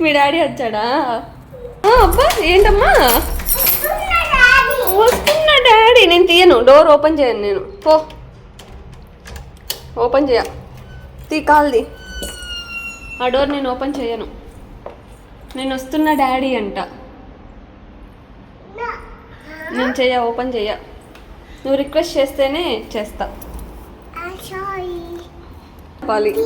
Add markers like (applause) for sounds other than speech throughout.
మీ daddy వచ్చాడా? అబ్బా ఏంటమ్మా? వస్తున్నా డాడీ నేను తీయను. డోర్ ఓపెన్ చేయను నేను. పో. ఓపెన్ చేయ. తీ కాల్ది ఆ డోర్ నేను ఓపెన్ చేయను. నేను వస్తున్న డాడీ అంట. నేను చెయ్య ఓపెన్ చెయ్య నువ్వు రిక్వెస్ట్ చేస్తేనే చేస్తా. చెప్పాలి. (laughs)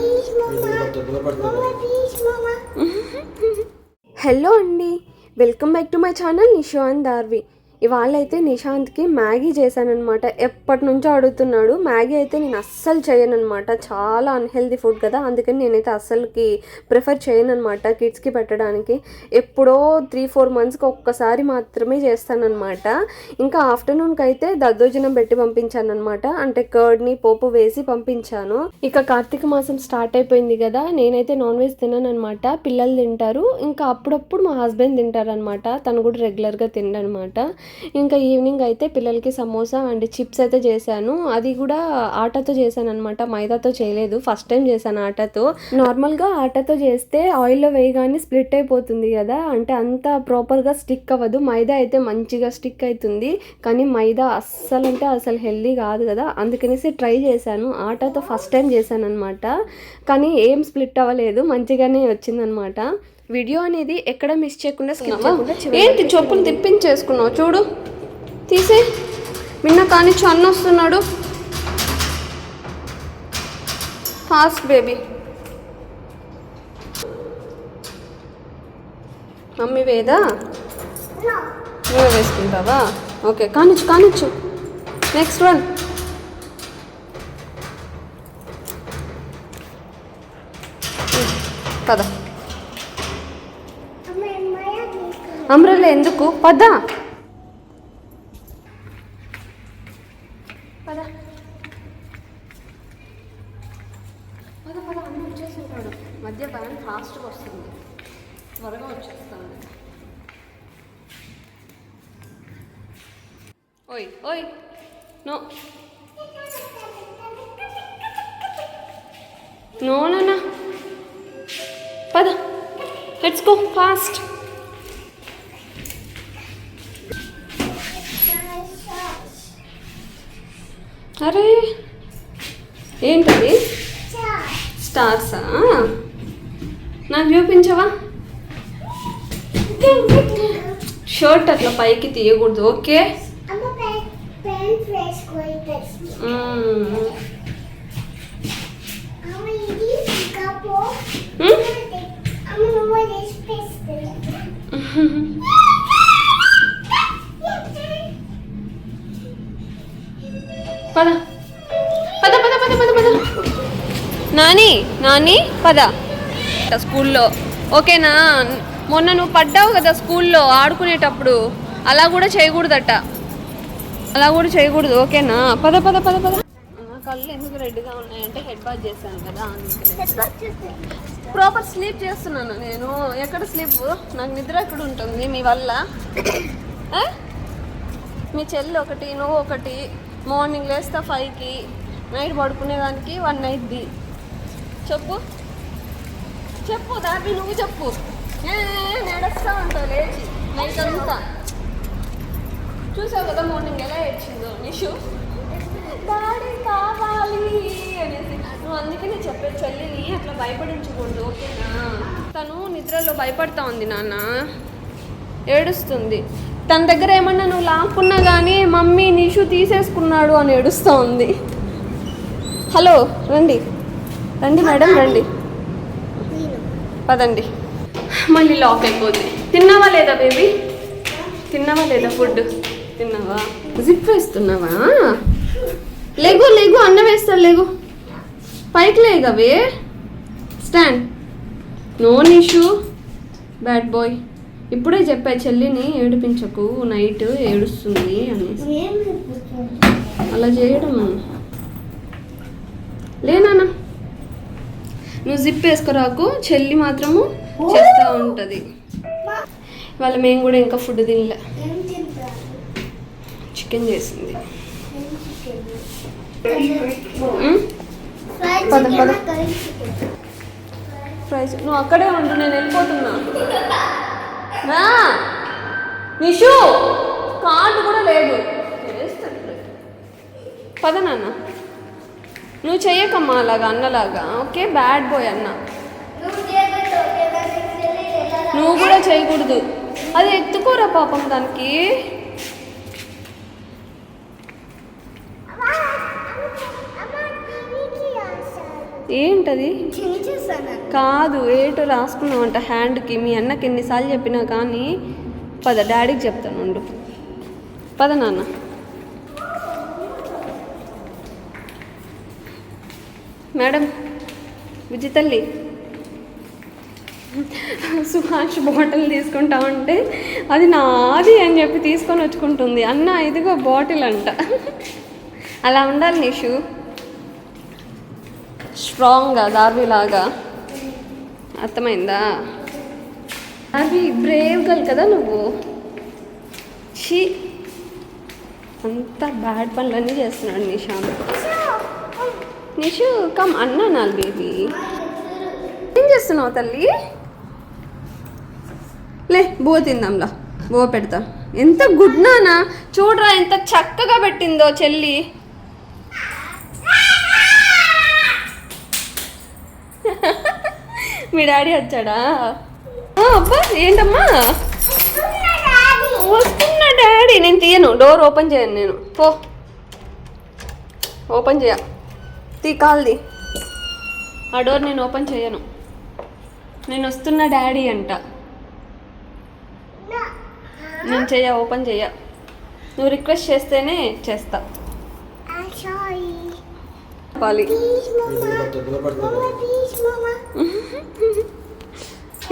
హలో అండి. Welcome back to my channel Nishant Darvi ఇవాళ అయితే నిశాంత్కి మ్యాగీ చేశానమాట ఎప్పటి నుంచో అడుగుతున్నాడు. మ్యాగీ అయితే నేను అస్సలు చేయను అనమాట చాలా అన్హెల్దీ ఫుడ్ కదా. అందుకని నేనైతే అస్సలుకి ప్రిఫర్ చేయను అనమాట కిడ్స్కి పెట్టడానికి. ఎప్పుడో త్రీ ఫోర్ మంత్స్కి ఒక్కసారి మాత్రమే చేస్తానన్నమాట. ఇంకా ఆఫ్టర్నూన్కి అయితే దద్దోజనం పెట్టి పంపించాను అనమాట అంటే కర్డ్ని పోపు వేసి పంపించాను. ఇక కార్తీక మాసం స్టార్ట్ అయిపోయింది కదా. నేనైతే నాన్ వెజ్ తినను అనమాట పిల్లలు తింటారు. ఇంకా అప్పుడప్పుడు మా హస్బెండ్ తింటారనమాట తను కూడా రెగ్యులర్గా తిండనమాట ఇంకా ఈవినింగ్ అయితే పిల్లలకి సమోసా అండ్ చిప్స్ అయితే చేశాను. అది కూడా ఆటతో చేశాను అనమాట మైదాతో చేయలేదు. ఫస్ట్ టైం చేశాను ఆటతో. నార్మల్గా ఆటతో చేస్తే ఆయిల్లో వేయగానే స్ప్లిట్ అయిపోతుంది కదా. అంటే అంత ప్రాపర్గా స్టిక్ అవ్వదు. మైదా అయితే మంచిగా స్టిక్ అవుతుంది కానీ మైదా అస్సలు అంటే అసలు హెల్దీ కాదు కదా. అందుకనేసి ట్రై చేశాను. ఆటతో ఫస్ట్ టైం చేశాను అనమాట కానీ ఏం స్ప్లిట్ అవ్వలేదు. మంచిగానే వచ్చిందనమాట వీడియో అనేది ఎక్కడ మిస్ చేయకుండా స్కిప్ చేయకుండా ఏంటి చెప్పులు తిప్పించేసుకున్నావు? చూడు. తీసే. నిన్న కానిచ్చు అన్న వస్తున్నాడు. Fast baby mummy Veda? నువ్వే వేసుకుంటావా? ఓకే కానిచ్చు కానిచ్చు. నెక్స్ట్ వన్ పద. అమ్రల్ల ఎందుకు? పద. పద. పద మధ్య భయం ఫాస్ట్గా వస్తుంది. త్వరగా వచ్చేస్తాను. ఓయ్ ఓయ్ నో. నో నాన్న పద. లెట్స్ గో ఫాస్ట్ అరే ఏంటది? స్టార్సా? నాకు చూపించవా? షర్ట్ అట్లా పైకి తీయకూడదు ఓకే? మ్మ్. (laughs) పద. పద పద పద పద పద. నాని నాని పద. స్కూల్లో. ఓకేనా? మొన్న నువ్వు పడ్డావు కదా స్కూల్లో ఆడుకునేటప్పుడు. అలా కూడా చేయకూడదట. అలా కూడా చేయకూడదు. ఓకేనా? పద పద పద పద. కళ్ళు ఎందుకు రెడ్గా ఉన్నాయంటే హెడ్ బాత్ చేశాను కదా ప్రాపర్ స్లీప్ చేస్తున్నాను నేను. ఎక్కడ స్లీప్? నాకు నిద్ర ఎక్కడ ఉంటుంది? మీ వల్ల? మీ చెల్లి ఒకటి నువ్వు ఒకటి. మార్నింగ్ లేస్తా ఫైవ్కి నైట్ పడుకునేదానికి వన్ నైట్ది చెప్పు. చెప్పు దాబి నువ్వు చెప్పు. ఏ, నడుస్తా ఉంటావు లేచి నైట్ అంతా. చూసావు కదా మార్నింగ్ ఎలా ఏడ్చిందో నిషు? డాడీ కావాలి అనేసి. నువ్వు అందుకే నేను చెప్పే చెల్లిని అట్లా భయపడించకూడదు ఓకేనా? తను నిద్రలో భయపడతా ఉంది నాన్న. ఏడుస్తుంది. తన దగ్గర ఏమన్నా నువ్వు లాక్కున్నా మమ్మీ నిషు తీసేసుకున్నాడు అని ఏడుస్తూ ఉంది. హలో రండి. రండి మేడం రండి. పదండి. మళ్ళీ లాక్ అయిపోద్ది. తిన్నావా లేదా బేబీ? తిన్నావా లేదా ఫుడ్? తిన్నావా? జిప్ వేస్తున్నావా? లేగు లేగు అన్న వేస్తాడు లేగు. పైకి లేగవే stand. No Nishu. Bad boy. ఇప్పుడే చెప్పా చెల్లిని ఏడిపించకు నైట్ ఏడుస్తుంది అనేసి అలా చేయడం లేనా నువ్వు జిప్ వేసుకురాకు చెల్లి మాత్రము చేస్తూ ఉంటుంది. వాళ్ళ మేము కూడా ఇంకా ఫుడ్ తినలే. చికెన్ చేసింది? పద, పద. ఫ్రైస్ నువ్వు అక్కడే ఉండు నేను వెళ్ళిపోతున్నా. నిషు కార్డు కూడా లేదు. పద నాన్న. నువ్వు చెయ్యకమ్మా అలాగా అన్నలాగా. ఓకే బ్యాడ్ బాయ్ అన్న. నువ్వు కూడా చేయకూడదు అది ఎత్తుకోరా పాపం దానికి. ఏంటది? కాదు ఏటో రాసుకున్నావంట హ్యాండ్కి. మీ అన్నకి ఎన్నిసార్లు చెప్పినా కానీ పద డాడీకి చెప్తాను ఉండు. పద నాన్న. మేడం విజితల్లి సుహాష్ బాటిల్ తీసుకుంటా ఉంటే అది నాది అని చెప్పి తీసుకొని వచ్చుకుంటుంది. అన్న ఇదిగో బాటిల్ అంట. అలా ఉండాలి నిషు. స్ట్రాంగ్గా దార్వి లాగా అర్థమైందా? అవి బ్రేవ్ గర్ల్ కదా నువ్వు? షీ అంత బ్యాడ్ పనులన్నీ చేస్తున్నాడు నిషా. నిషు కమ్ అన్నా నా బేబీ ఏం చేస్తున్నావు తల్లి? లే బో తిందాంలా. బో పెడతా. ఎంత గుడ్ నానా? చూడరా ఎంత చక్కగా పెట్టిందో చెల్లి. మీ డాడీ వచ్చాడా? ఆ, అబ్బా ఏంటమ్మా? వస్తున్నా డాడీ నేను తీయను. డోర్ ఓపెన్ చేయను నేను. పో. ఓపెన్ చేయ. తీ కాల్ది. ఆ డోర్ నేను ఓపెన్ చేయను. నేను వస్తున్నా డాడీ అంట. నేను చెయ్య ఓపెన్ చెయ్య నువ్వు రిక్వెస్ట్ చేస్తేనే చేస్తా. చెప్పాలి.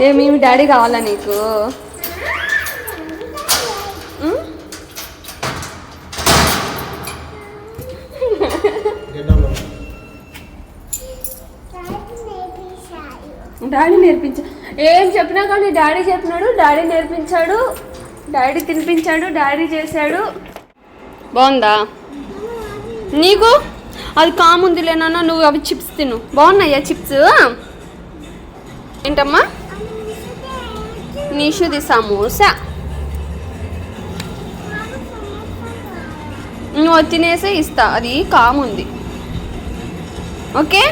ఏమి మీ డాడీ కావాలా నీకు? డాడీ నేర్పించా ఏం చెప్పినా కానీ డాడీ చెప్పినాడు డాడీ నేర్పించాడు డాడీ తినిపించాడు డాడీ చేశాడు. బాగుందా? నీకు? అది కాముందిలేనన్నా నువ్వు అవి చిప్స్ తిను. బాగున్నాయా చిప్స్? ఏంటమ్మా? నిషుది సమోసా. నువ్వు తినేసే ఇస్తా అది కాముంది. ఓకే.